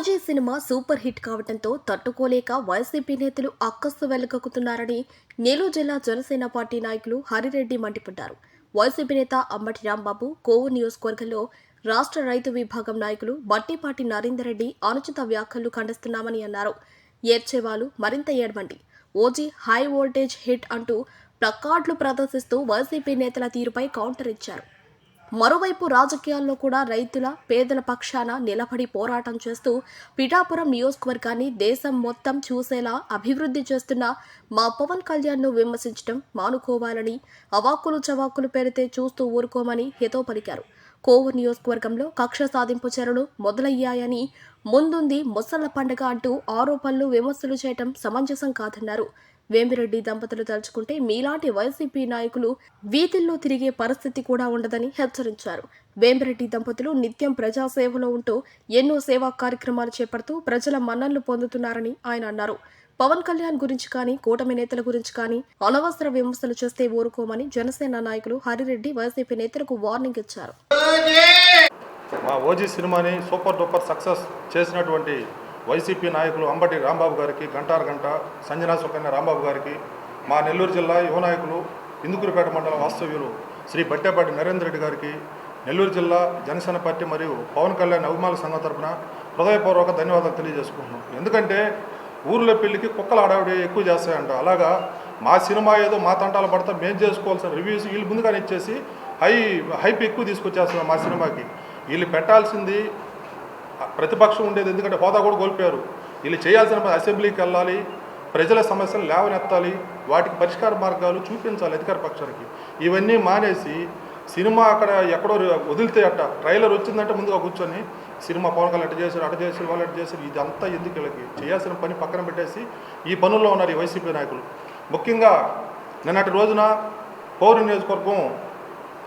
OG cinema super hit కావడంతో తట్టుకోలేక YCP నేతలు అక్కస్సు వెలగక్కుతున్నారని నెల్లూరు జిల్లా జనసేన పార్టీ నాయకులు హరిరెడ్డి మండిపడ్డారు. వైసీపీ నేత అంబటి రాంబాబు కోవు నియోజకవర్గంలో రాష్ట్ర రైతు విభాగం నాయకులు బట్టిపాటి నరేందర్ రెడ్డి అనుచిత వ్యాఖ్యలు ఖండిస్తున్నామని అన్నారు. ఏడ్చేవాలు మరింత ఏడమండి ఓజీ హై వోల్టేజ్ హిట్ అంటూ ప్లకార్డులు ప్రదర్శిస్తూ వైసీపీ నేతల తీరుపై కౌంటర్ ఇచ్చారు. మరోవైపు రాజకీయాల్లో కూడా రైతుల పేదల పక్షాన నిలబడి పోరాటం చేస్తూ పిఠాపురం నియోజకవర్గాన్ని దేశం మొత్తం చూసేలా అభివృద్ధి చేస్తున్న మా పవన్ కళ్యాణ్ను విమర్శించడం మానుకోవాలని అవాక్కులు చవాకులు పెడితే చూస్తూ ఊరుకోమని హితో పలికారు. కోవూరు నియోజకవర్గంలో కక్ష సాధింపు చర్యలు మొదలయ్యాయని ముందుంది ముసళ్ళ పండగ అంటూ ఆరోపణలు విమర్శలు చేయటం సమంజసం కాదన్నారు. వేమిరెడ్డి దంపతులు తలుచుకుంటే మీలాంటి వైసీపీ నాయకులు వీధుల్లో తిరిగే పరిస్థితి కూడా ఉండదని హెచ్చరించారు. వేమిరెడ్డి దంపతులు నిత్యం ప్రజాసేవలో ఉంటూ ఎన్నో సేవా కార్యక్రమాలు చేపడుతూ ప్రజల మన్ననలు పొందుతున్నారని ఆయన అన్నారు. పవన్ కళ్యాణ్ గురించి కానీ కూటమి నేతల గురించి కానీ అనవసర విమర్శలు చేస్తే ఊరుకోమని జనసేన నాయకులు హరిరెడ్డి వైసీపీ నేతలకు వార్నింగ్ ఇచ్చారు. మా ఓజీ సినిమాని సూపర్ డూపర్ సక్సెస్ చేసినటువంటి వైసీపీ నాయకులు అంబటి రాంబాబు గారికి గంటారు గంట సంజనా సుకన్య రాంబాబు గారికి మా నెల్లూరు జిల్లా యువ నాయకులు ఇందుకూరుపేట మండలం వాస్తవ్యులు శ్రీ బట్టేపాటి నరేంద్ర రెడ్డి గారికి నెల్లూరు జిల్లా జనసేన పార్టీ మరియు పవన్ కళ్యాణ్ అభిమానుల సంఘం తరపున హృదయపూర్వక ధన్యవాదాలు తెలియజేసుకుంటున్నాం. ఎందుకంటే ఊర్లో పెళ్ళికి కుక్కలు ఆడావిడ ఎక్కువ చేస్తాయంట. అలాగా మా సినిమా ఏదో మా తంటాలు పడతా మేము చేసుకోవాల్సిన రివ్యూస్ వీళ్ళు ముందుగానే ఇచ్చేసి హై హైప్ ఎక్కువ తీసుకొచ్చేస్తున్నాం మా సినిమాకి. వీళ్ళు పెట్టాల్సింది ప్రతిపక్షం ఉండేది ఎందుకంటే హోదా కూడా కోల్పోయారు. వీళ్ళు చేయాల్సిన పని అసెంబ్లీకి వెళ్ళాలి ప్రజల సమస్యలు లేవనెత్తాలి వాటికి పరిష్కార మార్గాలు చూపించాలి అధికార పక్షానికి. ఇవన్నీ మానేసి సినిమా అక్కడ ఎక్కడో వదిలితే అట్ట ట్రైలర్ వచ్చిందంటే ముందుగా కూర్చొని సినిమా పవన్ కళ్యాణ్ అటు చేశారు అటు చేశారు వాళ్ళు అటు చేశారు ఇదంతా ఎందుకు వీళ్ళకి? చేయాల్సిన పని పక్కన పెట్టేసి ఈ పనుల్లో ఉన్నారు ఈ వైసీపీ నాయకులు. ముఖ్యంగా నిన్నటి రోజున పౌరు నియోజకవర్గం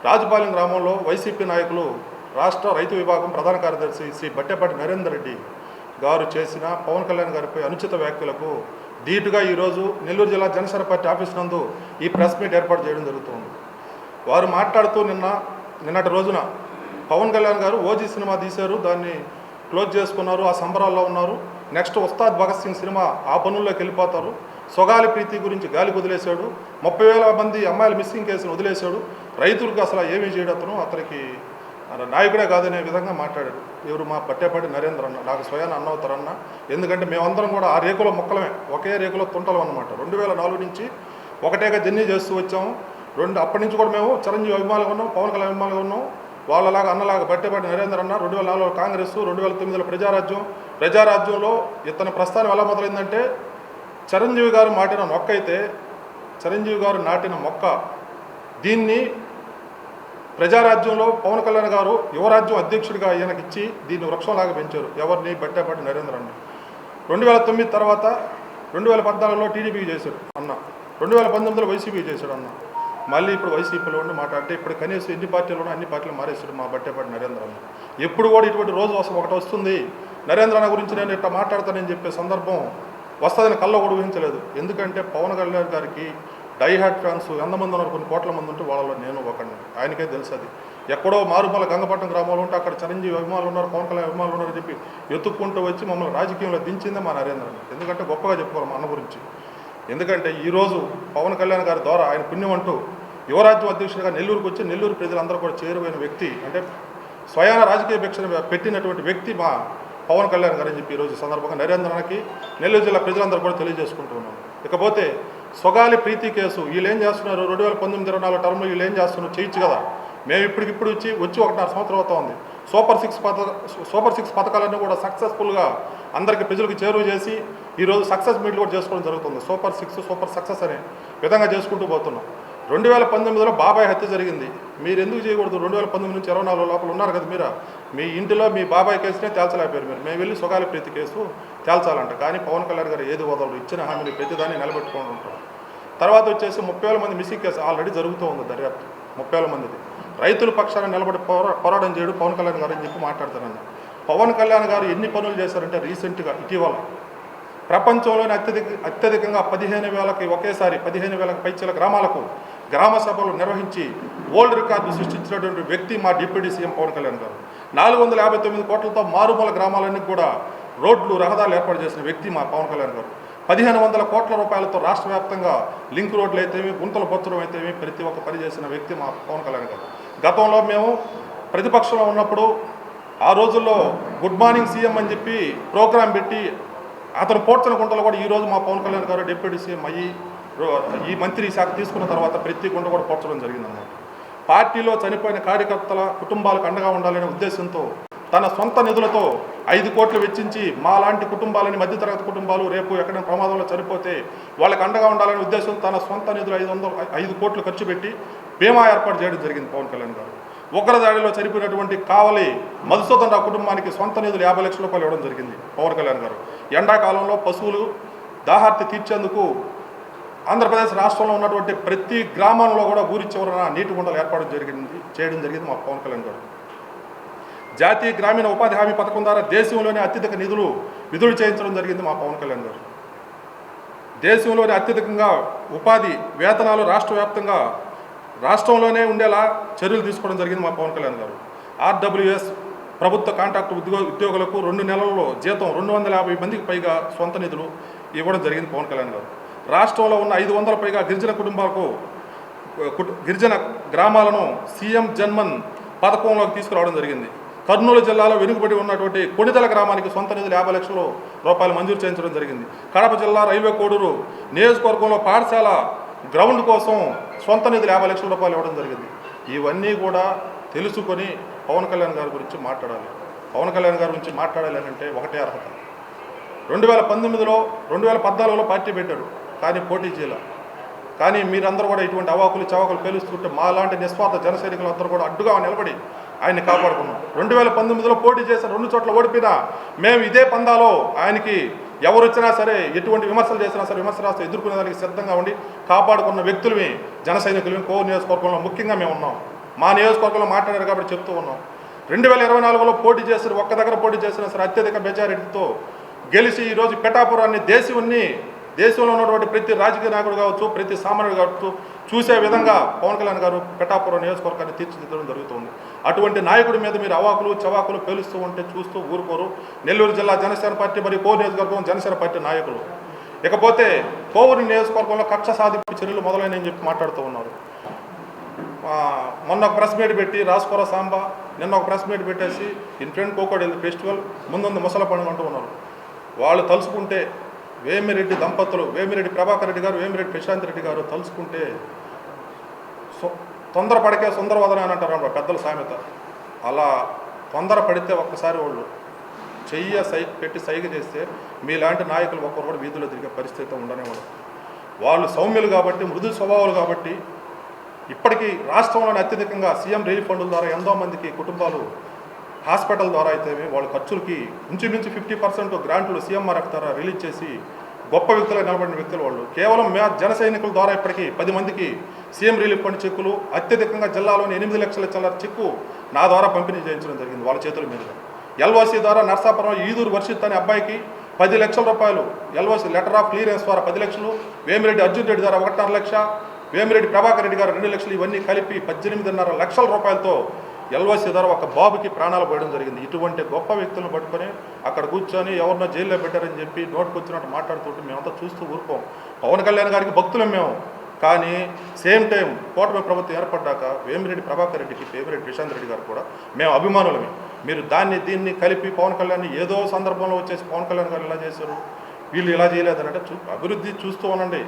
రాజపాలెం గ్రామంలో వైసీపీ నాయకులు రాష్ట్ర రైతు విభాగం ప్రధాన కార్యదర్శి శ్రీ బట్టెపాటి నరేందర్ రెడ్డి గారు చేసిన పవన్ కళ్యాణ్ గారిపై అనుచిత వ్యాఖ్యలకు ధీటుగా ఈరోజు నెల్లూరు జిల్లా జనసేన పార్టీ ఆఫీస్ నందు ఈ ప్రెస్ మీట్ ఏర్పాటు చేయడం జరుగుతుంది. వారు మాట్లాడుతూ నిన్న నిన్నటి రోజున పవన్ కళ్యాణ్ గారు ఓజీ సినిమా తీశారు దాన్ని క్లోజ్ చేసుకున్నారు ఆ సంబరాల్లో ఉన్నారు. నెక్స్ట్ ఉస్తాద్ భగత్ సింగ్ సినిమా ఆ పనుల్లోకి వెళ్ళిపోతారు. సొగాలి ప్రీతి గురించి గాలి వదిలేశాడు ముప్పై వేల మంది అమ్మాయిల మిస్సింగ్ కేసును వదిలేశాడు. రైతులకు అసలు ఏమీ చేయడం అతను. అతనికి నాయకుడే కాదనే విధంగా మాట్లాడాడు. ఎవరు మా పట్టేపాటి నరేంద్ర అన్న నాకు స్వయాన అన్నవుతారన్న ఎందుకంటే మేమందరం కూడా ఆ రేకుల మొక్కలమే ఒకే రేకులో తుంటలం అనమాట రెండు వేల నాలుగు నుంచి ఒకటేగా జర్నీ చేస్తూ వచ్చాము. రెండు అప్పటి నుంచి కూడా మేము చిరంజీవి అభిమానులు ఉన్నాం పవన్ కళ్యాణ్ అభిమానులు ఉన్నాం. వాళ్ళలాగా అన్నలాగా బట్టేపాటి నరేంద్ర అన్న రెండు వేల నాలుగులో కాంగ్రెస్ రెండు వేల తొమ్మిదిలో ప్రజారాజ్యం. ప్రజారాజ్యంలో ఇతని ప్రస్థానం ఎలా మొదలైందంటే చిరంజీవి గారు నాటిన మొక్క అయితే చిరంజీవి గారు నాటిన మొక్క దీన్ని ప్రజారాజ్యంలో పవన్ కళ్యాణ్ గారు యువరాజ్యం అధ్యక్షుడిగా ఈయనకి ఇచ్చి దీన్ని వృక్షంలాగా పెంచారు. ఎవరిని బట్టేపాటి నరేంద్ర అన్న. రెండు వేల తొమ్మిది తర్వాత రెండు వేల పద్నాలుగులో టీడీపీకి చేశాడు అన్న. రెండు వేల పంతొమ్మిదిలో వైసీపీకి చేశాడు అన్న. మళ్ళీ ఇప్పుడు వైసీపీలో ఉండి మాట్లాడితే ఇప్పుడు కనీసం ఎన్ని పార్టీలు అన్ని పార్టీలు మారేశాడు మా బట్టేపాటి నరేంద్ర అన్న. ఎప్పుడు కూడా ఇటువంటి రోజు వస్తుంది ఒకటి వస్తుంది. నరేంద్ర అన్న గురించి నేను ఇట్లా మాట్లాడతానని చెప్పే సందర్భం వస్తుందని కళ్ళ కూడా ఊహించలేదు. ఎందుకంటే పవన్ కళ్యాణ్ గారికి డై హార్ట్ ఫ్యాన్స్ ఎంతమంది ఉన్నారు కొన్ని కోట్ల మంది ఉంటే వాళ్ళలో నేను ఒకడిని. ఆయనకే తెలుసు అది. ఎక్కడో మారుమల గంగపట్నం గ్రామంలో ఉంటే అక్కడ చిరంజీవి అభిమానులు ఉన్నారు పవన్ కళ్యాణ్ అభిమానులు ఉన్నారని చెప్పి ఎత్తుక్కుంటూ వచ్చి మమ్మల్ని రాజకీయంలో దించిందే మా నరేంద్ర ఎందుకంటే గొప్పగా చెప్పుకోవాలి మా అన్న గురించి. ఎందుకంటే ఈరోజు పవన్ కళ్యాణ్ గారి ద్వారా ఆయన పుణ్యం అంటూ యువరాజ్యం అధ్యక్షుడిగా నెల్లూరుకు వచ్చి నెల్లూరు ప్రజలందరూ కూడా చేరువైన వ్యక్తి అంటే స్వయాన రాజకీయ భిక్షను పెట్టినటువంటి వ్యక్తి మా పవన్ కళ్యాణ్ గారు అని చెప్పి ఈరోజు సందర్భంగా నరేంద్రకి నెల్లూరు జిల్లా ప్రజలందరూ కూడా తెలియజేసుకుంటూ ఉన్నాం. ఇకపోతే సొగాలి ప్రీతి కేసు వీళ్ళు ఏం చేస్తున్నారు? రెండు వేల పంతొమ్మిది ఇరవై నాలుగు టర్మ్లో వీళ్ళు ఏం చేస్తున్నారు? చేయొచ్చు కదా. మేము ఇప్పటికిప్పుడు వచ్చి వచ్చి ఒకటిన్నర సంవత్సరం అవుతా ఉంది. సూపర్ సిక్స్ పథక సూపర్ సిక్స్ పథకాలన్నీ కూడా సక్సెస్ఫుల్గా అందరికీ ప్రజలకు చేరువ చేసి ఈరోజు సక్సెస్ మీట్లు కూడా చేసుకోవడం జరుగుతుంది. సూపర్ సిక్స్ సూపర్ సక్సెస్ అనే విధంగా చేసుకుంటూ పోతున్నాం. రెండు వేల పంతొమ్మిదిలో బాబాయ్ హత్య జరిగింది. మీరు ఎందుకు చేయకూడదు? రెండు వేల పంతొమ్మిది నుంచి ఇరవై నాలుగు లోపల ఉన్నారు కదా మీరు? మీ ఇంటిలో మీ బాబాయ్ కేసునే తేల్చలేకపోయారు మీరు. మేము వెళ్ళి సుగాలి ప్రీతి కేసు తేల్చాలంట. కానీ పవన్ కళ్యాణ్ గారు ఏది వదలరు ఇచ్చిన హామీని ప్రతిదాన్ని నిలబెట్టుకొని ఉంటారు తర్వాత వచ్చేసి ముప్పై వేల మంది మిస్సింగ్ కేసు ఆల్రెడీ జరుగుతూ ఉంది దర్యాప్తు. ముప్పై వేల మందిది. రైతుల పక్షాన నిలబడి పోరా పోరాటం చేయడు పవన్ కళ్యాణ్ గారు అని చెప్పి మాట్లాడతారన్న పవన్ కళ్యాణ్ గారు ఎన్ని పనులు చేశారంటే రీసెంట్గా ఇటీవల ప్రపంచంలోనే అత్యధిక అత్యధికంగా పదిహేను వేలకి ఒకేసారి పదిహేను వేలకు పైచల గ్రామాలకు గ్రామ సభలు నిర్వహించి ఓల్డ్ రికార్డు సృష్టించినటువంటి వ్యక్తి మా డిప్యూటీ సీఎం పవన్ కళ్యాణ్ గారు. నాలుగు వందల యాభై తొమ్మిది కోట్లతో మారుమూల గ్రామాలన్నీ కూడా రోడ్లు రహదారులు ఏర్పాటు చేసిన వ్యక్తి మా పవన్ కళ్యాణ్ గారు. పదిహేను వందల కోట్ల రూపాయలతో రాష్ట్ర వ్యాప్తంగా లింక్ రోడ్లు అయితేమి గుంతలు బొచ్చడం అయితేమి ప్రతి ఒక్క పని చేసిన వ్యక్తి మా పవన్ కళ్యాణ్ గారు. గతంలో మేము ప్రతిపక్షంలో ఉన్నప్పుడు ఆ రోజుల్లో గుడ్ మార్నింగ్ సీఎం అని చెప్పి ప్రోగ్రాం పెట్టి అతను పోడ్చిన గుంటలు కూడా ఈరోజు మా పవన్ కళ్యాణ్ గారు డిప్యూటీ సీఎం అయ్యి ఈ మంత్రి శాఖ తీసుకున్న తర్వాత ప్రతి గుండ కూడా పోర్చడం జరిగిందన్నమాట. పార్టీలో చనిపోయిన కార్యకర్తల కుటుంబాలకు అండగా ఉండాలనే ఉద్దేశంతో తన సొంత నిధులతో ఐదు కోట్లు వెచ్చించి మా లాంటి కుటుంబాలని మధ్యతరగతి కుటుంబాలు రేపు ఎక్కడైనా ప్రమాదంలో చనిపోతే వాళ్ళకి అండగా ఉండాలనే ఉద్దేశం తన సొంత నిధులు ఐదు వందలు ఐదు కోట్లు ఖర్చు పెట్టి బీమా ఏర్పాటు చేయడం జరిగింది పవన్ కళ్యాణ్ గారు. ఉగ్రదాడిలో చనిపోయినటువంటి కావలి మధుసూదన్ రావు కుటుంబానికి సొంత నిధులు యాభై లక్షల రూపాయలు ఇవ్వడం జరిగింది పవన్ కళ్యాణ్ గారు. ఎండాకాలంలో పశువులు దాహార్తి తీర్చేందుకు ఆంధ్రప్రదేశ్ రాష్ట్రంలో ఉన్నటువంటి ప్రతి గ్రామంలో కూడా ఊరి చివరన నీటి గుంటలు ఏర్పాటు జరిగింది చేయడం జరిగింది మా పవన్ కళ్యాణ్ గారు. జాతీయ గ్రామీణ ఉపాధి హామీ పథకం ద్వారా దేశంలోనే అత్యధిక నిధులు విధులు చేయించడం జరిగింది మా పవన్ కళ్యాణ్ గారు. దేశంలోనే అత్యధికంగా ఉపాధి వేతనాలు రాష్ట్ర వ్యాప్తంగా రాష్ట్రంలోనే ఉండేలా చర్యలు తీసుకోవడం జరిగింది మా పవన్ కళ్యాణ్ గారు. ఆర్డబ్ల్యూఎస్ ప్రభుత్వ కాంట్రాక్ట్ ఉద్యోగ ఉద్యోగులకు రెండు నెలల్లో జీతం రెండు వందల యాభై మందికి పైగా సొంత నిధులు ఇవ్వడం జరిగింది పవన్ కళ్యాణ్ గారు. రాష్ట్రంలో ఉన్న ఐదు వందల పైగా గిరిజన కుటుంబాలకు గిరిజన గ్రామాలను సీఎం జన్మన్ పథకంలోకి తీసుకురావడం జరిగింది. కర్నూలు జిల్లాలో వెనుకబడి ఉన్నటువంటి కొణిదల గ్రామానికి సొంత నిధులు యాభై లక్షల రూపాయలు మంజూరు చేయించడం జరిగింది. కడప జిల్లా రైల్వే కోడూరు నియోజకవర్గంలో పాఠశాల గ్రౌండ్ కోసం సొంత నిధులు యాభై లక్షల రూపాయలు ఇవ్వడం జరిగింది. ఇవన్నీ కూడా తెలుసుకొని పవన్ కళ్యాణ్ గారి గురించి మాట్లాడాలి. పవన్ కళ్యాణ్ గారి గురించి మాట్లాడాలి అని అంటే ఒకటే అర్హత. రెండు వేల పంతొమ్మిదిలో రెండు వేల పద్నాలుగులో పార్టీ పెట్టాడు. కానీ పోటీ చేయాల. కానీ మీరందరూ కూడా ఇటువంటి అవాకులు చవాకులు పేలుస్తుంటే మా లాంటి నిస్వార్థ జనసైనికులు అందరూ కూడా అడ్డుగా నిలబడి ఆయన్ని కాపాడుకున్నాం. రెండు వేల పంతొమ్మిదిలో పోటీ చేసిన రెండు చోట్ల ఓడిపోయినా మేము ఇదే పందాలో ఆయనకి ఎవరు వచ్చినా సరే ఎటువంటి విమర్శలు చేసినా సరే విమర్శ రాస్తే ఎదుర్కొనేదానికి సిద్ధంగా ఉండి కాపాడుకున్న వ్యక్తులమే జన సైనికులమే కో నియోజకవర్గంలో ముఖ్యంగా మేము ఉన్నాం. మా నియోజకవర్గంలో మాట్లాడారు కాబట్టి చెప్తూ ఉన్నాం. రెండు వేల ఇరవై నాలుగులో పోటీ చేసిన ఒక్క దగ్గర పోటీ చేసిన సరే అత్యధిక మెజారిటీతో గెలిచి ఈరోజు పెటాపురాన్ని దేశంని దేశంలో ఉన్నటువంటి ప్రతి రాజకీయ నాయకుడు కావచ్చు ప్రతి సామాన్యుడు కావచ్చు చూసే విధంగా పవన్ కళ్యాణ్ గారు పెటాపురం నియోజకవర్గాన్ని తీర్చిదిద్దడం జరుగుతుంది. అటువంటి నాయకుడి మీద మీరు అవాకులు చవాకులు పేలుస్తూ ఉంటే చూస్తూ ఊరుకోరు. నెల్లూరు జిల్లా జనసేన పార్టీ మరియు కో నియోజకవర్గం జనసేన పార్టీ నాయకులు. ఇకపోతే కోవూరు నియోజకవర్గంలో కక్ష సాధింపు చర్యలు మొదలైనని చెప్పి మాట్లాడుతూ ఉన్నారు. మొన్న ఒక ప్రెస్ మీట్ పెట్టి రాసుకోర సాంబా నిన్న ఒక ప్రెస్ మీట్ పెట్టేసి ఇన్ఫ్రెంట్ కోకోడెల్ ఫెస్టివల్ ముందుంది ముసల పండుగ అంటూ ఉన్నారు. వాళ్ళు తలుచుకుంటే వేమిరెడ్డి దంపతులు వేమిరెడ్డి ప్రభాకర్ రెడ్డి గారు వేమిరెడ్డి ప్రశాంత్ రెడ్డి గారు తలుచుకుంటే తొందరపడికే సుందరవదన అని అంటారు అన్నమాట పెద్దల సామెత. అలా తొందర పడితే ఒక్కసారి వాళ్ళు చెయ్య సై పెట్టి సైగ చేస్తే మీలాంటి నాయకులు ఒక్కరు కూడా వీధిలో తిరిగే పరిస్థితి ఉండనేవాడు వాళ్ళు సౌమ్యులు కాబట్టి మృదు స్వభావాలు కాబట్టి ఇప్పటికీ రాష్ట్రంలోని అత్యధికంగా సీఎం రిలీఫ్ ఫండ్ల ద్వారా ఎంతో మందికి కుటుంబాలు హాస్పిటల్ ద్వారా అయితే వాళ్ళ ఖర్చులకి ఇంచుమించు ఫిఫ్టీ పర్సెంట్ గ్రాంట్లు సీఎంఆర్ఎఫ్ ద్వారా రిలీజ్ చేసి గొప్ప వ్యక్తులుగా నిలబడిన వ్యక్తులు వాళ్ళు. కేవలం మే జన సైనికుల ద్వారా ఇప్పటికీ పది మందికి సీఎం రిలీఫ్ ఫండ్ చెక్కులు అత్యధికంగా జిల్లాలోని ఎనిమిది లక్షల చిల్లర చెక్కు నా ద్వారా పంపిణీ చేయించడం జరిగింది వాళ్ళ చేతుల మీదుగా ఎల్ఓసి ద్వారా నర్సాపురం ఈదూరు వర్షిత్ అనే అబ్బాయికి పది లక్షల రూపాయలు ఎల్ఓసి లెటర్ ఆఫ్ క్లియరెన్స్ ద్వారా పది లక్షలు వేమిరెడ్డి అర్జున్ రెడ్డి ద్వారా ఒకటిన్నర లక్ష వేమిరెడ్డి ప్రభాకర్ రెడ్డి గారు రెండు లక్షలు ఇవన్నీ కలిపి పద్దెనిమిదిన్నర లక్షల రూపాయలతో ఎల్ఓసి ద్వారా ఒక బాబుకి ప్రాణాలు పోయడం జరిగింది. ఇటువంటి గొప్ప వ్యక్తులను పట్టుకొని అక్కడ కూర్చొని ఎవరినో జైల్లో పెట్టారని చెప్పి నోటుకు వచ్చినట్టు మాట్లాడుతుంటే మేమంతా చూస్తూ ఊరుకోం. పవన్ కళ్యాణ్ గారికి భక్తులం మేము. కానీ సేమ్ టైం కూటమి ప్రభుత్వం ఏర్పడ్డాక వేమిరెడ్డి ప్రభాకర్ రెడ్డికి వేమిరెడ్డి ప్రశాంత్ రెడ్డి గారు కూడా మేము అభిమానులమే. మీరు దాన్ని దీన్ని కలిపి పవన్ కళ్యాణ్ ఏదో సందర్భంలో వచ్చేసి పవన్ కళ్యాణ్ గారు ఇలా చేశారు వీళ్ళు ఇలా చేయలేదని అంటే చూ అభివృద్ధి చూస్తూ ఉండండి.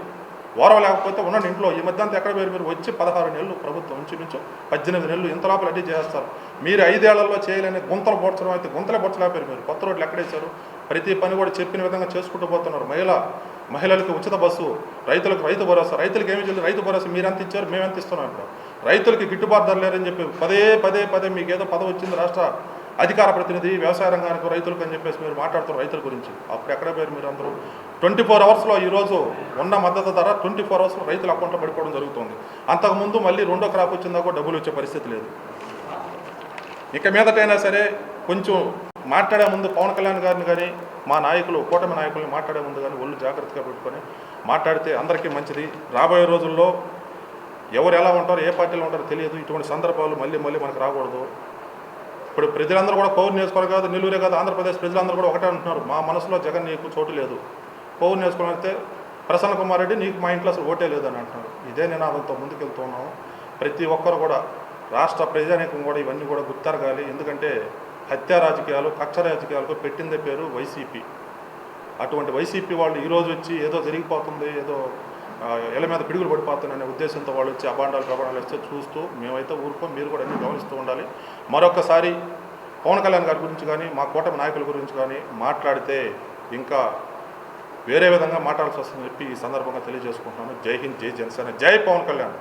ఓరవ లేకపోతే ఉండండి ఇంట్లో. ఈ మధ్య అంతా ఎక్కడ పోయారు మీరు వచ్చి పదహారు నెలలు ప్రభుత్వం ఇంచుమించు పద్దెనిమిది నెలలు ఇంత లోపల అడ్డీ చేస్తారు. మీరు ఐదేళ్ళలో చేయలేని గుంతలు పోడ్చడం అయితే గుంతలే పోడ్చలేకపోయారు మీరు. కొత్త రోడ్లు ఎక్కడేశారు? ప్రతి పని కూడా చెప్పిన విధంగా చేసుకుంటూ పోతున్నారు. మహిళ మహిళలకు ఉచిత బస్సు రైతులకు రైతు భరోసా రైతులకు ఏమి చేయలేదు రైతు భరోసా మీరు ఎంత ఇచ్చారు? మేము ఎంత ఇస్తున్నాం ఇప్పుడు రైతులకి గిట్టుబాటు ధర లేరని చెప్పి పదే పదే పదే మీకు ఏదో పదవి వచ్చింది రాష్ట్ర అధికార ప్రతినిధి వ్యవసాయ రంగానికి రైతులకు అని చెప్పేసి మీరు మాట్లాడుతున్నారు రైతుల గురించి. అప్పుడు ఎక్కడ పోయారు మీరు అందరూ? ట్వంటీ ఫోర్ అవర్స్లో ఈరోజు ఉన్న మద్దతు ధర ట్వంటీ ఫోర్ అవర్స్లో రైతుల అకౌంట్లో పడిపోవడం జరుగుతుంది. అంతకుముందు మళ్ళీ రెండో క్రాప్ వచ్చిందా కూడా డబ్బులు వచ్చే పరిస్థితి లేదు. ఇక మీదటైనా సరే కొంచెం మాట్లాడే ముందు పవన్ కళ్యాణ్ గారిని కానీ మా నాయకులు కూటమి నాయకుల్ని మాట్లాడే ముందు కానీ ఒళ్ళు జాగ్రత్తగా పెట్టుకొని మాట్లాడితే అందరికీ మంచిది. రాబోయే రోజుల్లో ఎవరు ఎలా ఉంటారో ఏ పార్టీలో ఉంటారో తెలియదు. ఇటువంటి సందర్భాలు మళ్ళీ మళ్ళీ మనకు రాకూడదు. ఇప్పుడు ప్రజలందరూ కూడా పౌరు నియోజకవర్గం కాదు నెల్లూరే కాదు ఆంధ్రప్రదేశ్ ప్రజలందరూ కూడా ఒకటే అంటున్నారు. మా మనసులో జగన్ నీకు చోటు లేదు. పౌరు నియోజకవర్గం అయితే ప్రసన్న కుమార్ రెడ్డి నీకు మా ఇంట్లో అసలు ఓటే లేదని అంటున్నారు. ఇదే నినాదంతో ముందుకెళ్తున్నాము ప్రతి ఒక్కరు కూడా రాష్ట్ర ప్రజానీకం కూడా ఇవన్నీ కూడా గుర్తెరగాలి ఎందుకంటే హత్యా రాజకీయాలు కక్ష రాజకీయాలకు పెట్టిందే పేరు వైసీపీ. అటువంటి వైసీపీ వాళ్ళు ఈరోజు వచ్చి ఏదో జరిగిపోతుంది ఏదో ఆ, ఇళ్ళ మీద పిడుగులు పడిపోతుందనే ఉద్దేశంతో వాళ్ళు వచ్చి అభాండాలు ప్రబాండాలు ఇస్తే చూస్తూ మేమైతే ఊరుకో మీరు కూడా అన్ని గమనిస్తూ ఉండాలి. మరొకసారి పవన్ కళ్యాణ్ గారి గురించి కానీ మా కూటమి నాయకుల గురించి కానీ మాట్లాడితే ఇంకా వేరే విధంగా మాట్లాడాల్సి వస్తుందని చెప్పి ఈ సందర్భంగా తెలియజేసుకుంటున్నాను. జై హింద్ జై జనసేన జై పవన్ కళ్యాణ్.